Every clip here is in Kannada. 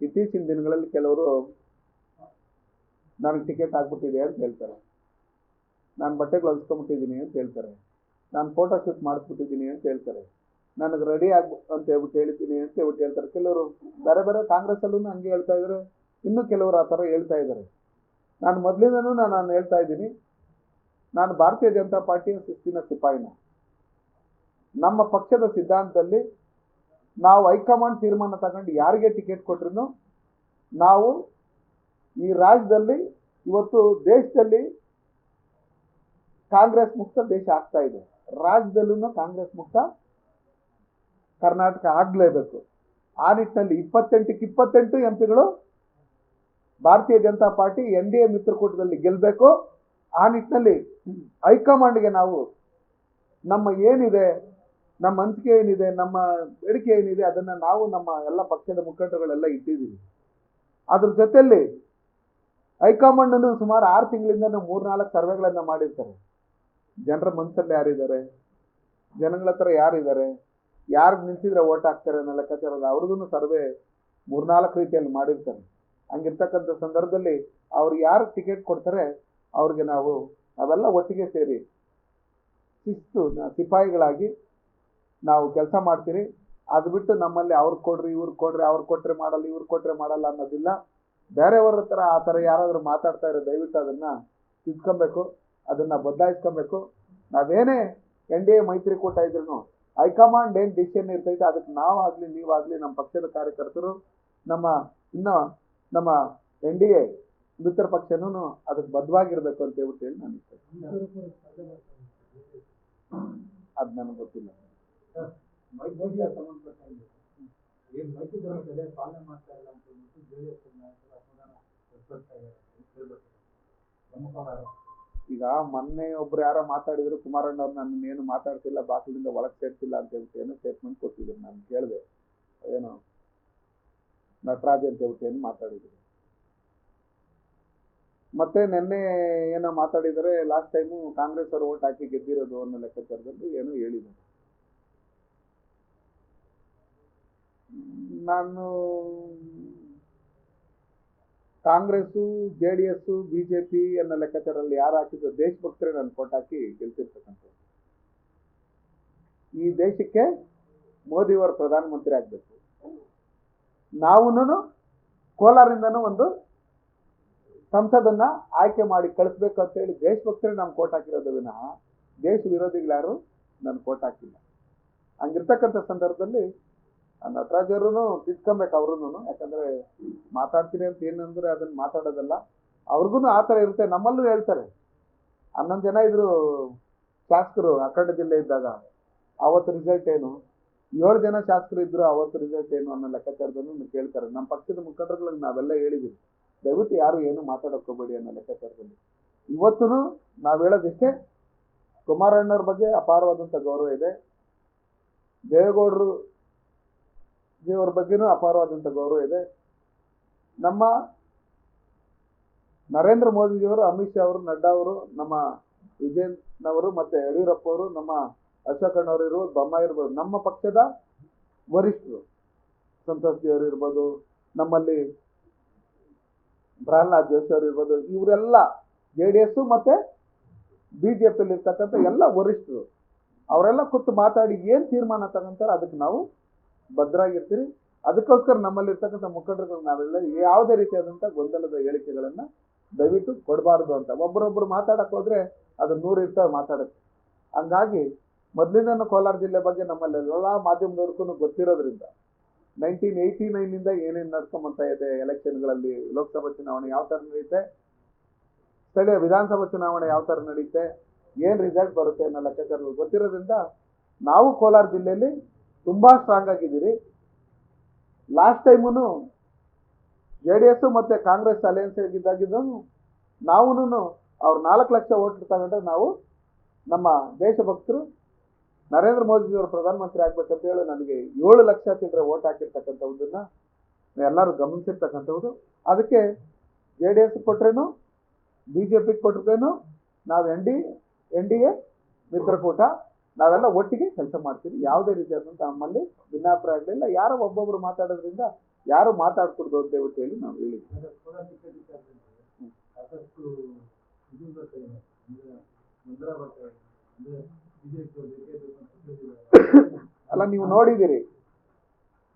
ಇತ್ತೀಚಿನ ದಿನಗಳಲ್ಲಿ ಕೆಲವರು, ನನಗೆ ಟಿಕೆಟ್ ಹಾಕ್ಬಿಟ್ಟಿದೆ ಅಂತ ಹೇಳ್ತಾರೆ. ನಾನು ಬಟ್ಟೆಗಳು ಹೊಲ್ಸ್ಕೊಂಬಿಟ್ಟಿದ್ದೀನಿ ಅಂತ ಹೇಳ್ತಾರೆ. ನಾನು ಫೋಟೋ ಶೂಟ್ ಮಾಡಿಸ್ಬಿಟ್ಟಿದ್ದೀನಿ ಅಂತ ಹೇಳ್ತಾರೆ. ನನಗೆ ರೆಡಿ ಆಗ್ ಅಂತ ಹೇಳ್ಬಿಟ್ಟು ಹೇಳ್ತೀನಿ ಅಂತ ಹೇಳ್ಬಿಟ್ಟು ಹೇಳ್ತಾರೆ. ಕೆಲವರು ಬೇರೆ ಬೇರೆ ಕಾಂಗ್ರೆಸ್ಸಲ್ಲೂ ಹಂಗೆ ಹೇಳ್ತಾ ಇದ್ದಾರೆ. ಇನ್ನೂ ಕೆಲವರು ಆ ಥರ ಹೇಳ್ತಾ ಇದ್ದಾರೆ. ನಾನು ಮೊದಲಿಂದನೂ ನಾನು ನಾನು ಹೇಳ್ತಾ ಇದ್ದೀನಿ. ನಾನು ಭಾರತೀಯ ಜನತಾ ಪಾರ್ಟಿಯ ಶಿಸ್ತಿನ ಸಿಪಾಯಿನ. ನಮ್ಮ ಪಕ್ಷದ ಸಿದ್ಧಾಂತದಲ್ಲಿ ನಾವು ಹೈಕಮಾಂಡ್ ತೀರ್ಮಾನ ತಗೊಂಡು ಯಾರಿಗೆ ಟಿಕೆಟ್ ಕೊಟ್ರು ನಾವು ಈ ರಾಜ್ಯದಲ್ಲಿ, ಇವತ್ತು ದೇಶದಲ್ಲಿ ಕಾಂಗ್ರೆಸ್ ಮುಕ್ತ ದೇಶ ಆಗ್ತಾ ಇದೆ. ರಾಜ್ಯದಲ್ಲೂ ಕಾಂಗ್ರೆಸ್ ಮುಕ್ತ ಕರ್ನಾಟಕ ಆಗಲೇಬೇಕು. ಆ ನಿಟ್ಟಿನಲ್ಲಿ ಇಪ್ಪತ್ತೆಂಟಕ್ಕೆ ಇಪ್ಪತ್ತೆಂಟು M ಪಿಗಳು Bharatiya Janata Party N D A ಮಿತ್ರಕೂಟದಲ್ಲಿ ಗೆಲ್ಲಬೇಕು ಆ ನಿಟ್ಟಿನಲ್ಲಿ ಹೈಕಮಾಂಡ್ಗೆ ನಾವು ನಮ್ಮ ಏನಿದೆ ನಮ್ಮ ಅನಿಸಿಕೆ ಏನಿದೆ, ನಮ್ಮ ಬೇಡಿಕೆ ಏನಿದೆ, ಅದನ್ನು ನಾವು ನಮ್ಮ ಎಲ್ಲ ಪಕ್ಷದ ಮುಖಂಡರುಗಳೆಲ್ಲ ಇಟ್ಟಿದ್ದೀವಿ. ಅದ್ರ ಜೊತೆಯಲ್ಲಿ ಹೈಕಮಾಂಡನ್ನು ಸುಮಾರು ಆರು ತಿಂಗಳಿಂದ ಮೂರ್ನಾಲ್ಕು ಸರ್ವೆಗಳನ್ನು ಮಾಡಿರ್ತಾರೆ. ಜನರ ಮನಸ್ಸಲ್ಲಿ ಯಾರಿದ್ದಾರೆ? ಜನಗಳ ಹತ್ರ ಯಾರಿದ್ದಾರೆ? ಯಾರು ನಿಂತಿದ್ರೆ ಓಟ್ ಹಾಕ್ತಾರೆ ಅನ್ನೋ ಲೆಕ್ಕಾಚಾರದ ಅವ್ರಿಗೂ ಸರ್ವೆ ಮೂರ್ನಾಲ್ಕು ರೀತಿಯಲ್ಲಿ ಮಾಡಿರ್ತಾರೆ. ಹಂಗಿರ್ತಕ್ಕಂಥ ಸಂದರ್ಭದಲ್ಲಿ ಅವ್ರು ಯಾರು ಟಿಕೆಟ್ ಕೊಡ್ತಾರೆ, ಅವ್ರಿಗೆ ನಾವು ಅವೆಲ್ಲ ಒಟ್ಟಿಗೆ ಸೇರಿ ಶಿಸ್ತು ಸಿಪಾಯಿಗಳಾಗಿ ನಾವು ಕೆಲಸ ಮಾಡ್ತೀರಿ ಅದು ಬಿಟ್ಟು ನಮ್ಮಲ್ಲಿ ಅವ್ರು ಕೊಡ್ರಿ ಇವ್ರು ಕೊಡ್ರಿ ಅವ್ರು ಕೊಟ್ರೆ ಮಾಡಲ್ಲ ಇವ್ರು ಕೊಟ್ರೆ ಮಾಡಲ್ಲ ಅನ್ನೋದಿಲ್ಲ. ಬೇರೆಯವ್ರ ಹತ್ರ ಆ ಥರ ಯಾರಾದರೂ ಮಾತಾಡ್ತಾ ಇರೋ ದಯವಿಟ್ಟು ಅದನ್ನು ತಿದ್ಕೊಬೇಕು ಅದನ್ನು ಬದಲಾಯಿಸ್ಕೊಬೇಕು. ನಾವೇನೇ ಎನ್ ಡಿ ಎ ಮೈತ್ರಿಕೂಟ ಇದ್ರು ಹೈಕಮಾಂಡ್ ಏನು ಡಿಸಿಷನ್ ಇರ್ತೈತೆ ಅದಕ್ಕೆ ನಾವಾಗಲಿ ನೀವಾಗಲಿ ನಮ್ಮ ಪಕ್ಷದ ಕಾರ್ಯಕರ್ತರು ನಮ್ಮ ಇನ್ನು ನಮ್ಮ ಎನ್ ಡಿ ಎ ಮಿತ್ರ ಪಕ್ಷನೂ ಅದಕ್ಕೆ ಬದ್ಧವಾಗಿರ್ಬೇಕು ಅಂತ ಹೇಳ್ಬಿಟ್ಟು ಹೇಳಿ ನಾನು ಅದು ನನಗೆ ಗೊತ್ತಿಲ್ಲ. ಸಂಬಂಧಪಟ್ಟ ಬೆಲೆ ಪಾಲನೆ ಮಾಡ್ತಾ ಇಲ್ಲ ಅಂತ ಹೇಳ್ಬಿಟ್ಟು ಇದ್ದಾರೆ ಈಗ ಮೊನ್ನೆ ಒಬ್ರು ಯಾರೋ ಮಾತಾಡಿದ್ರು, ಕುಮಾರಣ್ಣ ಅವ್ರು ನನ್ನ ಏನು ಮಾತಾಡ್ತಿಲ್ಲ ಬಾಕಿಲಿಂದ ಒಳಗೆ ಸೇರ್ತಿಲ್ಲ ಅಂತ ಹೇಳ್ಬಿಟ್ಟು ಏನೋ ಸ್ಟೇಟ್ಮೆಂಟ್ ಕೊಟ್ಟಿದ್ರು, ನಾನು ಕೇಳಿದೆ. ಏನು ನಟರಾಜ್ ಅಂತ ಹೇಳ್ಬಿಟ್ಟು ಏನು ಮಾತಾಡಿದ್ರು. ಮತ್ತೆ ನಿನ್ನೆ ಏನೋ ಮಾತಾಡಿದರೆ ಲಾಸ್ಟ್ ಟೈಮು ಕಾಂಗ್ರೆಸ್ ಅವರು ಓಟ್ ಹಾಕಿ ಗೆದ್ದಿರೋದು ಅನ್ನೋ ಲೆಕ್ಕಾಚಾರದಲ್ಲಿ ಏನೋ ಹೇಳಿದ್ದಾರೆ ನಾನು Congress, J D S, B J P ಅನ್ನೋ ಲೆಕ್ಕಾಚಾರದಲ್ಲಿ ಯಾರು ಹಾಕಿದ್ರು ದೇಶಭಕ್ತರೇ ನಾನು ಕೋಟ್ ಹಾಕಿ ಗೆಲ್ತಿರ್ತಕ್ಕಂಥದ್ದು ಈ ದೇಶಕ್ಕೆ ಮೋದಿಯವರು ಪ್ರಧಾನಮಂತ್ರಿ ಆಗಬೇಕು. ನಾವುನು ಕೋಲಾರಿಂದನೂ ಒಂದು ಸಂಸದನ್ನ ಆಯ್ಕೆ ಮಾಡಿ ಕಳಿಸ್ಬೇಕು ಅಂತ ಹೇಳಿ ದೇಶಭಕ್ತರೇ ನಮ್ಮ ಕೋಟ್ ಹಾಕಿರೋದು ವಿನಃ ದೇಶ ವಿರೋಧಿಗಳು ನಾನು ಕೋಟ್ ಹಾಕಿಲ್ಲ. ಹಂಗಿರ್ತಕ್ಕಂಥ ಸಂದರ್ಭದಲ್ಲಿ ನಟರಾಜ್ ಅವರು ತಿದ್ಕೊಬೇಕು ಅವ್ರೂ ಯಾಕಂದ್ರೆ ಮಾತಾಡ್ತೀನಿ ಅಂತ ಏನಂದ್ರೆ ಅದನ್ನ ಮಾತಾಡೋದಲ್ಲ. ಅವ್ರಿಗೂ ಆ ಥರ ಇರುತ್ತೆ. ನಮ್ಮಲ್ಲೂ ಹೇಳ್ತಾರೆ. ಹನ್ನೊಂದು ಜನ ಇದ್ರು ಶಾಸಕರು ಅಖಂಡ ಜಿಲ್ಲೆ ಇದ್ದಾಗ. ಅವತ್ತು ರಿಸಲ್ಟ್ ಏನು? ಏಳು ಜನ ಶಾಸಕರು ಇದ್ರು, ಅವತ್ತು ರಿಸಲ್ಟ್ ಏನು ಅನ್ನೋ ಲೆಕ್ಕಾಚಾರದನ್ನು ಕೇಳ್ತಾರೆ ನಮ್ಮ ಪಕ್ಷದ ಮುಖಂಡರುಗಳಿಗೆ ನಾವೆಲ್ಲ ಹೇಳಿದ್ದೀವಿ ದಯವಿಟ್ಟು ಯಾರು ಏನು ಮಾತಾಡೋಕೋಬೇಡಿ ಅನ್ನೋ ಲೆಕ್ಕಾಚಾರದಲ್ಲಿ. ಇವತ್ತೂ ನಾವು ಹೇಳೋದಿಷ್ಟೇ ಕುಮಾರಣ್ಣವ್ರ ಬಗ್ಗೆ ಅಪಾರವಾದಂಥ ಗೌರವ ಇದೆ. ದೇವೇಗೌಡರು ಅವ್ರ ಬಗ್ಗೆನೂ ಅಪಾರವಾದಂಥ ಗೌರವ ಇದೆ. ನಮ್ಮ ನರೇಂದ್ರ ಮೋದಿಜಿಯವರು, ಅಮಿತ್ ಶಾ ಅವರು, ನಡ್ಡಾ ಅವರು, ನಮ್ಮ ವಿಜಯನವರು ಮತ್ತೆ ಯಡಿಯೂರಪ್ಪ ಅವರು, ನಮ್ಮ ಅಶೋಕಣ್ಣವರು ಇರ್ಬೋದು, ಬೊಮ್ಮಾಯಿ ಇರ್ಬೋದು, ನಮ್ಮ ಪಕ್ಷದ ವರಿಷ್ಠರು, ಸಂತೋಷ್ ದೇವರು ಇರ್ಬೋದು, ನಮ್ಮಲ್ಲಿ ಪ್ರಹ್ಲಾದ್ ಜೋಶಿ ಅವರು ಇರ್ಬೋದು, ಇವರೆಲ್ಲ ಜೆ ಡಿ ಎಸ್ ಮತ್ತೆ ಬಿ ಜೆ ಪಿಯಲ್ಲಿ ಇರ್ತಕ್ಕಂಥ ಎಲ್ಲ ವರಿಷ್ಠರು, ಅವರೆಲ್ಲ ಕೂತು ಮಾತಾಡಿ ಏನು ತೀರ್ಮಾನ ತಗೊಂತಾರೆ ಅದಕ್ಕೆ ನಾವು ಭದ್ರಾಗಿರ್ತೀರಿ. ಅದಕ್ಕೋಸ್ಕರ ನಮ್ಮಲ್ಲಿ ಇರ್ತಕ್ಕಂಥ ಮುಖಂಡರುಗಳು ನಾವೆಲ್ಲ ಯಾವುದೇ ರೀತಿಯಾದಂಥ ಗೊಂದಲದ ಹೇಳಿಕೆಗಳನ್ನು ದಯವಿಟ್ಟು ಕೊಡಬಾರ್ದು ಅಂತ. ಒಬ್ಬರೊಬ್ಬರು ಮಾತಾಡಕ್ಕೆ ಹೋದ್ರೆ ಅದು ನೂರು ಇರ್ತಾವೆ ಮಾತಾಡಕ್ಕೆ. ಹಂಗಾಗಿ ಮೊದಲಿಂದನೂ ಕೋಲಾರ ಜಿಲ್ಲೆ ಬಗ್ಗೆ ನಮ್ಮಲ್ಲಿ ಎಲ್ಲ ಮಾಧ್ಯಮದವ್ರಿಗೂ ಗೊತ್ತಿರೋದ್ರಿಂದ ನೈನ್ಟೀನ್ ಏಯ್ಟಿ ನೈನಿಂದ ಏನೇನು ನಡ್ಕೊಂಬಂತ ಇದೆ ಎಲೆಕ್ಷನ್ಗಳಲ್ಲಿ, ಲೋಕಸಭಾ ಚುನಾವಣೆ ಯಾವ ಥರ ನಡೆಯುತ್ತೆ ಸ್ಥಳೀಯ ವಿಧಾನಸಭಾ ಚುನಾವಣೆ ಯಾವ ಥರ ನಡೆಯುತ್ತೆ ಏನು ರಿಸಲ್ಟ್ ಬರುತ್ತೆ ಅನ್ನೋ ಲೆಕ್ಕಾಚಾರಗಳು ಗೊತ್ತಿರೋದ್ರಿಂದ ನಾವು ಕೋಲಾರ ಜಿಲ್ಲೆಯಲ್ಲಿ ತುಂಬ ಸ್ಟ್ರಾಂಗ್ ಆಗಿದ್ದೀರಿ. Last time J D S ಮತ್ತು ಕಾಂಗ್ರೆಸ್ ಅಲಯನ್ಸ್ ಇದ್ದಾಗಿದ್ದು ನಾವೂನು ಅವ್ರು ನಾಲ್ಕು ಲಕ್ಷ ಓಟ್ ತಗೊಂಡ್ರೆ ನಾವು ನಮ್ಮ ದೇಶಭಕ್ತರು ನರೇಂದ್ರ ಮೋದಿಜಿಯವರು ಪ್ರಧಾನಮಂತ್ರಿ ಆಗ್ಬೇಕಂತ ಹೇಳಿ ನನಗೆ ಏಳು ಲಕ್ಷ ಚಿಲ್ಲರೆ ಓಟ್ ಹಾಕಿರ್ತಕ್ಕಂಥದ್ದನ್ನ ಎಲ್ಲರೂ ಗಮನಿಸಿರ್ತಕ್ಕಂಥದ್ದು ಅದಕ್ಕೆ ಜೆ ಡಿ ಎಸ್ ಕೊಟ್ರೇನು ಬಿ ಜೆ ಪಿಗೆ ಕೊಟ್ರೇನು, ನಾವು N D N D A ಮಿತ್ರಕೂಟ ನಾವೆಲ್ಲ ಒಟ್ಟಿಗೆ ಕೆಲಸ ಮಾಡ್ತೀವಿ. ಯಾವುದೇ ರೀತಿಯಾದಂಥ ನಮ್ಮಲ್ಲಿ ಭಿನ್ನಾಭಿಪ್ರಾಯಗಳಿಲ್ಲ ಯಾರೋ ಒಬ್ಬೊಬ್ರು ಮಾತಾಡೋದ್ರಿಂದ ಯಾರು ಮಾತಾಡ್ಕೊಡ್ದು ಅಂತ ಹೇಳಿ ನಾವು ಹೇಳಿದ್ವಿ. ಅಲ್ಲ ನೀವು ನೋಡಿದಿರಿ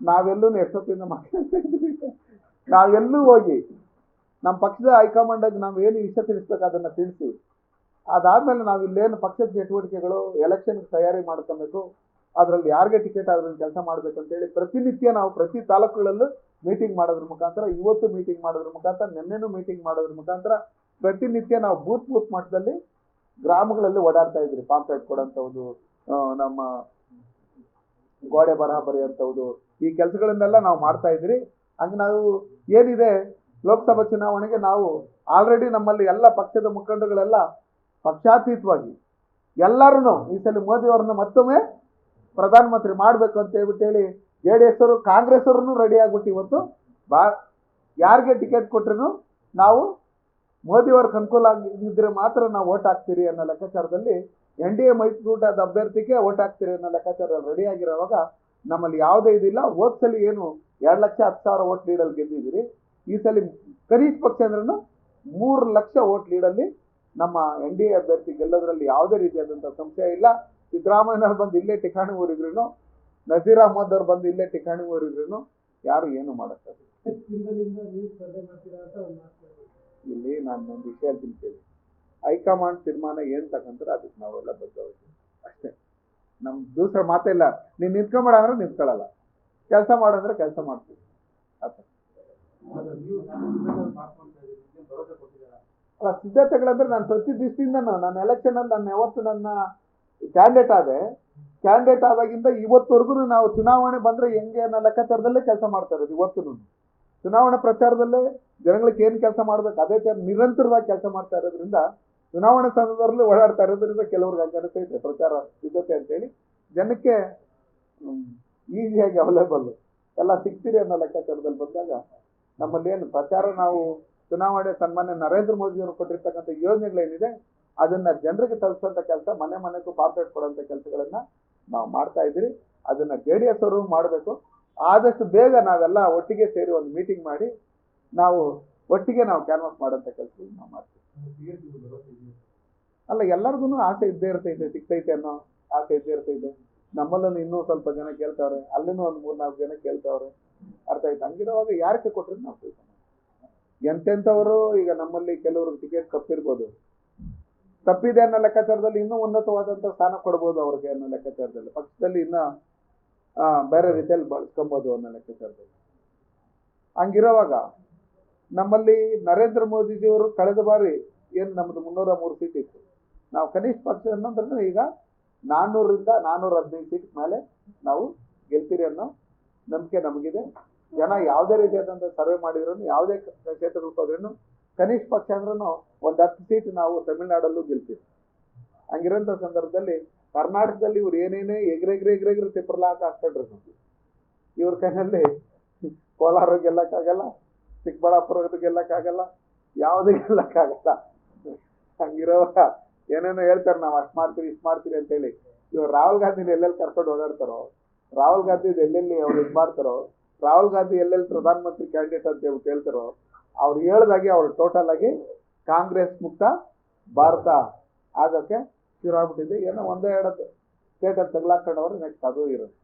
ನಾವೆಲ್ಲೂ ಎಷ್ಟೊತ್ತಿಂದ ಮಾತಾಡ್ತಾ ಇದ್ದೀವಿ. ನಾವೆಲ್ಲೂ ಹೋಗಿ ನಮ್ಮ ಪಕ್ಷದ ಹೈಕಮಾಂಡ್ ನಾವು ಏನು ವಿಷಯ ತಿಳಿಸ್ಬೇಕು ಅದನ್ನ ತಿಳಿಸಿ. ಅದಾದ್ಮೇಲೆ ನಾವು ಇಲ್ಲೇನು ಪಕ್ಷದ ಚಟುವಟಿಕೆಗಳು ಎಲೆಕ್ಷನ್ಗೆ ತಯಾರಿ ಮಾಡ್ಕೊಬೇಕು, ಅದರಲ್ಲಿ ಯಾರಿಗೆ ಟಿಕೆಟ್ ಅದ್ರಲ್ಲಿ ಕೆಲಸ ಮಾಡಬೇಕು ಅಂತೇಳಿ ಪ್ರತಿನಿತ್ಯ ನಾವು ಪ್ರತಿ ತಾಲೂಕುಗಳಲ್ಲೂ ಮೀಟಿಂಗ್ ಮಾಡೋದ್ರ ಮುಖಾಂತರ, ಇವತ್ತು ಮೀಟಿಂಗ್ ಮಾಡೋದ್ರ ಮುಖಾಂತರ, ನಿನ್ನೆನೂ ಮೀಟಿಂಗ್ ಮಾಡೋದ್ರ ಮುಖಾಂತರ ಪ್ರತಿನಿತ್ಯ ನಾವು ಬೂತ್ ಬೂತ್ ಮಟ್ಟದಲ್ಲಿ ಗ್ರಾಮಗಳಲ್ಲಿ ಓಡಾಡ್ತಾ ಇದ್ರಿ. ಪಾಂಪ್ಲೆಟ್ ಕೊಡೋಂಥವ್ದು ನಮ್ಮ ಗೋಡೆ ಬರಹ ಬರೆಯುವಂಥದ್ದು ಈ ಕೆಲಸಗಳನ್ನೆಲ್ಲ ನಾವು ಮಾಡ್ತಾ ಇದ್ರಿ. ಹಂಗೆ ನಾವು ಏನಿದೆ, ಲೋಕಸಭಾ ಚುನಾವಣೆಗೆ ನಾವು ಆಲ್ರೆಡಿ ನಮ್ಮಲ್ಲಿ ಎಲ್ಲ ಪಕ್ಷದ ಮುಖಂಡಗಳೆಲ್ಲ ಪಕ್ಷಾತೀತವಾಗಿ ಎಲ್ಲರೂ ಈ ಸಲ ಮೋದಿಯವ್ರನ್ನ ಮತ್ತೊಮ್ಮೆ ಪ್ರಧಾನಮಂತ್ರಿ ಮಾಡಬೇಕು ಅಂತ ಹೇಳ್ಬಿಟ್ಟು ಹೇಳಿ ಜೆ ಡಿ ಎಸ್ ಅವರು, ಕಾಂಗ್ರೆಸ್ ಅವ್ರನ್ನು ರೆಡಿ ಆಗ್ಬಿಟ್ಟು ಇವತ್ತು ಬಾ, ಯಾರಿಗೆ ಟಿಕೆಟ್ ಕೊಟ್ರು ನಾವು ಮೋದಿ ಅವ್ರಿಗೆ ಅನುಕೂಲ ಆಗಿದ್ರೆ ಮಾತ್ರ ನಾವು ಓಟ್ ಹಾಕ್ತೀರಿ ಅನ್ನೋ ಲೆಕ್ಕಾಚಾರದಲ್ಲಿ ಎನ್ ಡಿ ಎ ಮೈತ್ರಿಕೂಟದ ಅಭ್ಯರ್ಥಿಗೆ ಓಟ್ ಹಾಕ್ತೀರಿ ಅನ್ನೋ ಲೆಕ್ಕಾಚಾರ ರೆಡಿ ಆಗಿರೋವಾಗ ನಮ್ಮಲ್ಲಿ ಯಾವುದೇ ಇದಿಲ್ಲ. ಹೋದ್ ಸಲ ಏನು ಎರಡು ಲಕ್ಷ ಹತ್ತು ಸಾವಿರ ಓಟ್ ಲೀಡಲ್ಲಿ ಗೆದ್ದಿದ್ದೀರಿ. ಈ ಸಲ ಕನಿಷ್ಠ ಪಕ್ಷ ಅಂದ್ರೂ ಮೂರು ಲಕ್ಷ ಓಟ್ ಲೀಡಲ್ಲಿ ನಮ್ಮ ಎನ್ ಡಿ ಎ ಅಭ್ಯರ್ಥಿ ಗೆಲ್ಲೋದ್ರಲ್ಲಿ ಯಾವುದೇ ರೀತಿಯಾದಂಥ ಸಂಶಯ ಇಲ್ಲ. ಸಿದ್ದರಾಮಯ್ಯನವ್ರು ಬಂದು ಇಲ್ಲೇ ಠಿಕಾಣಿ ಊರಿದ್ರು ನಸೀರ್ ಅಹಮದ್ ಅವ್ರು ಬಂದು ಇಲ್ಲೇ ಠಿಕಾಣಿ ಊರಿದ್ರು ಯಾರು ಏನು ಮಾಡೋಕ್ಕಾಗಲ್ಲ. ಇಲ್ಲಿ. ನಾನು ಒಂದು ವಿಷಯ ತಿಳ್ತೇನೆ ಹೈಕಮಾಂಡ್ ತೀರ್ಮಾನ ಏನು ತಗೊಂಡ್ರೆ ಅದಕ್ಕೆ ನಾವೆಲ್ಲ ಬದ್ಧ ಅಷ್ಟೇ. ನಮ್ಮ ದೂಸರ ಮಾತೇ ಇಲ್ಲ. ನೀನು ನಿಂತ್ಕೊಂಬೇಡ ಅಂದ್ರೆ ನಿಂತ್ಕೊಳ್ಳಲ್ಲ. ಕೆಲಸ ಮಾಡಂದ್ರೆ ಕೆಲಸ ಮಾಡ್ತೀವಿ. ಆತ ಅಲ್ಲ, ಸಿದ್ಧತೆಗಳಂದ್ರೆ ನಾನು ಪ್ರತಿ ದಿವಸದಿಂದ ನಾನು ಎಲೆಕ್ಷನ್ ಅಲ್ಲಿ ನಾನು ಯಾವತ್ತು ನನ್ನ ಕ್ಯಾಂಡಿಡೇಟ್ ಆದೆ ಕ್ಯಾಂಡಿಡೇಟ್ ಆದಾಗಿಂದ ಇವತ್ತವರೆಗೂ ನಾವು ಚುನಾವಣೆ ಬಂದ್ರೆ ಹೆಂಗೆ ಅನ್ನೋ ಲೆಕ್ಕಾಚಾರದಲ್ಲೇ ಕೆಲಸ ಮಾಡ್ತಾ ಇರೋದು ಇವತ್ತು ಚುನಾವಣಾ ಪ್ರಚಾರದಲ್ಲೇ ಜನಗಳಿಗೆ ಏನು ಕೆಲಸ ಮಾಡ್ಬೇಕು, ಅದೇ ತರ ನಿರಂತರವಾಗಿ ಕೆಲಸ ಮಾಡ್ತಾ ಇರೋದ್ರಿಂದ, ಚುನಾವಣೆ ಸಂದರ್ಭದಲ್ಲಿ ಓಡಾಡ್ತಾ ಇರೋದ್ರಿಂದ ಕೆಲವ್ರಿಗೆ ಹಂಗೆ ಅನಿಸ್ತೈತೆ ಪ್ರಚಾರ ಸಿದ್ಧತೆ ಅಂತೇಳಿ. ಜನಕ್ಕೆ ಈಸಿಯಾಗಿ ಅವೈಲೇಬಲ್ ಎಲ್ಲ ಸಿಗ್ತೀರಿ ಅನ್ನೋ ಲೆಕ್ಕಾಚಾರದಲ್ಲಿ ಬಂದಾಗ ನಮ್ಮಲ್ಲಿ ಏನು ಪ್ರಚಾರ ನಾವು ಚುನಾವಣೆ ಸನ್ಮಾನ್ಯ ನರೇಂದ್ರ ಮೋದಿ ಅವರು ಕೊಟ್ಟಿರ್ತಕ್ಕಂಥ ಯೋಜನೆಗಳೇನಿದೆ, ಅದನ್ನ ಜನರಿಗೆ ತಲುಪಿಸೋಂಥ ಕೆಲಸ, ಮನೆ ಮನೆಗೂ ಪಾರ್ಪೇಟ್ ಕೊಡೋಂಥ ಕೆಲಸಗಳನ್ನ ನಾವು ಮಾಡ್ತಾ ಇದ್ದೀರಿ. ಅದನ್ನ ಜೆ ಡಿ ಎಸ್ ಅವರು ಮಾಡಬೇಕು. ಆದಷ್ಟು ಬೇಗ ನಾವೆಲ್ಲ ಒಟ್ಟಿಗೆ ಸೇರಿ ಒಂದು ಮೀಟಿಂಗ್ ಮಾಡಿ, ನಾವು ಒಟ್ಟಿಗೆ ನಾವು ಕ್ಯಾನ್ವಾಸ್ ಮಾಡೋಂಥ ಕೆಲಸ ನಾವು ಮಾಡ್ತೀವಿ. ಅಲ್ಲ ಎಲ್ಲರಿಗೂ ಆಸೆ ಇದ್ದೇ ಇರ್ತೈತೆ, ಸಿಗ್ತೈತೆ ಅನ್ನೋ ಆಸೆ ಇದ್ದೇ ಇರ್ತೈತೆ. ನಮ್ಮಲ್ಲೂ ಇನ್ನೂ ಸ್ವಲ್ಪ ಜನ ಕೇಳ್ತಾವ್ರೆ, ಅಲ್ಲಿನೂ ಒಂದು ಮೂರ್ನಾಲ್ಕು ಜನ ಕೇಳ್ತಾವ್ರೆ. ಅರ್ಥ ಆಯ್ತು. ಹಂಗಿರುವಾಗ ಯಾರಕ್ಕೆ ಕೊಟ್ರೆ ನಾವು ಎಂತೆಂಥವರು ಈಗ ನಮ್ಮಲ್ಲಿ ಕೆಲವರು ಟಿಕೆಟ್ ತಪ್ಪಿರ್ಬೋದು. ತಪ್ಪಿದೆ ಅನ್ನೋ ಲೆಕ್ಕಾಚಾರದಲ್ಲಿ ಇನ್ನೂ ಉನ್ನತವಾದಂಥ ಸ್ಥಾನ ಕೊಡ್ಬೋದು ಅವ್ರಿಗೆ ಅನ್ನೋ ಲೆಕ್ಕಾಚಾರದಲ್ಲಿ. ಪಕ್ಷದಲ್ಲಿ ಇನ್ನ ಬೇರೆ ರೀತಿಯಲ್ಲಿ ಬಳಸ್ಕೊಬೋದು ಅನ್ನೋ ಲೆಕ್ಕಾಚಾರದಲ್ಲಿ. ಹಂಗಿರೋವಾಗ ನಮ್ಮಲ್ಲಿ ನರೇಂದ್ರ ಮೋದಿಜಿಯವರು ಕಳೆದ ಬಾರಿ ಏನು ನಮ್ಮದು ಮುನ್ನೂರ ಮೂರು ಸೀಟ್ ಇತ್ತು. ನಾವು ಕನಿಷ್ಠ ಪಕ್ಷ ಅನ್ನೋದ್ರೆ ಈಗ ನಾನ್ನೂರರಿಂದ ನಾನ್ನೂರ ಹದಿನೈದು ಸೀಟ್ ಮೇಲೆ ನಾವು ಗೆಲ್ತೀರಿ ಅನ್ನೋ ನಂಬಿಕೆ ನಮಗಿದೆ. ಜನ ಯಾವುದೇ ರೀತಿಯಾದಂಥ ಸರ್ವೆ ಮಾಡಿದ್ರು ಯಾವುದೇ ಕ್ಷೇತ್ರ ಹೋದ್ರೂ ಕನಿಷ್ಠ ಪಕ್ಷ ಅಂದ್ರೂ ಒಂದು ಹತ್ತು ಸೀಟ್ ನಾವು ತಮಿಳ್ನಾಡಲ್ಲೂ ಗೆಲ್ತೀವಿ. ಹಂಗಿರೋಂಥ ಸಂದರ್ಭದಲ್ಲಿ ಕರ್ನಾಟಕದಲ್ಲಿ ಇವ್ರು ಏನೇನೇ ಎಗ್ರೆಗ್ರೆ ಎಗ್ರೆಗ್ರೆ ತಿಪ್ಪರ್ಲಾಕ ಹಾಕ್ಕೊಂಡ್ರು ಇವ್ರ ಕೈನಲ್ಲಿ ಕೋಲಾರ ಗೆಲ್ಲಕ್ಕಾಗಲ್ಲ, ಚಿಕ್ಕಬಳ್ಳಾಪುರ ಗೆಲ್ಲಕ್ಕಾಗಲ್ಲ, ಯಾವುದೇ ಗೆಲ್ಲಕ್ಕಾಗಲ್ಲ. ಹಂಗಿರೋವಾಗ ಏನೇನೋ ಹೇಳ್ತಾರೆ, ನಾವು ಅಷ್ಟು ಮಾಡ್ತೀವಿ, ಇಷ್ಟು ಮಾಡ್ತೀವಿ ಅಂತೇಳಿ. ಇವ್ರು ರಾಹುಲ್ ಗಾಂಧಿನ ಎಲ್ಲೆಲ್ಲಿ ಕರ್ಕೊಂಡು ಓಡಾಡ್ತಾರೋ, ರಾಹುಲ್ ಗಾಂಧಿ ಎಲ್ಲೆಲ್ಲಿ ಅವ್ರು ಇದು ಮಾಡ್ತಾರೋ ರಾಹುಲ್ ಗಾಂಧಿ ಎಲ್ಲೆಲ್ಲಿ ಪ್ರಧಾನಮಂತ್ರಿ ಕ್ಯಾಂಡಿಡೇಟ್ ಅಂತ ಹೇಳ್ಬಿಟ್ಟು ಹೇಳ್ತಾರೋ ಅವ್ರು ಹೇಳ್ದಾಗೆ ಅವ್ರು ಟೋಟಲ್ ಆಗಿ ಕಾಂಗ್ರೆಸ್ ಮುಕ್ತ ಭಾರತ ಆಗೋಕ್ಕೆ ಶುರು ಆಗ್ಬಿಟ್ಟಿದೆ. ಏನೋ ಒಂದೇ ಎರಡು ಸ್ಟೇಟಲ್ಲಿ ತಗ್ಲಾಕೊಂಡವ್ರು ನೆಕ್ಸ್ಟ್ ಅದು ಇರುತ್ತೆ.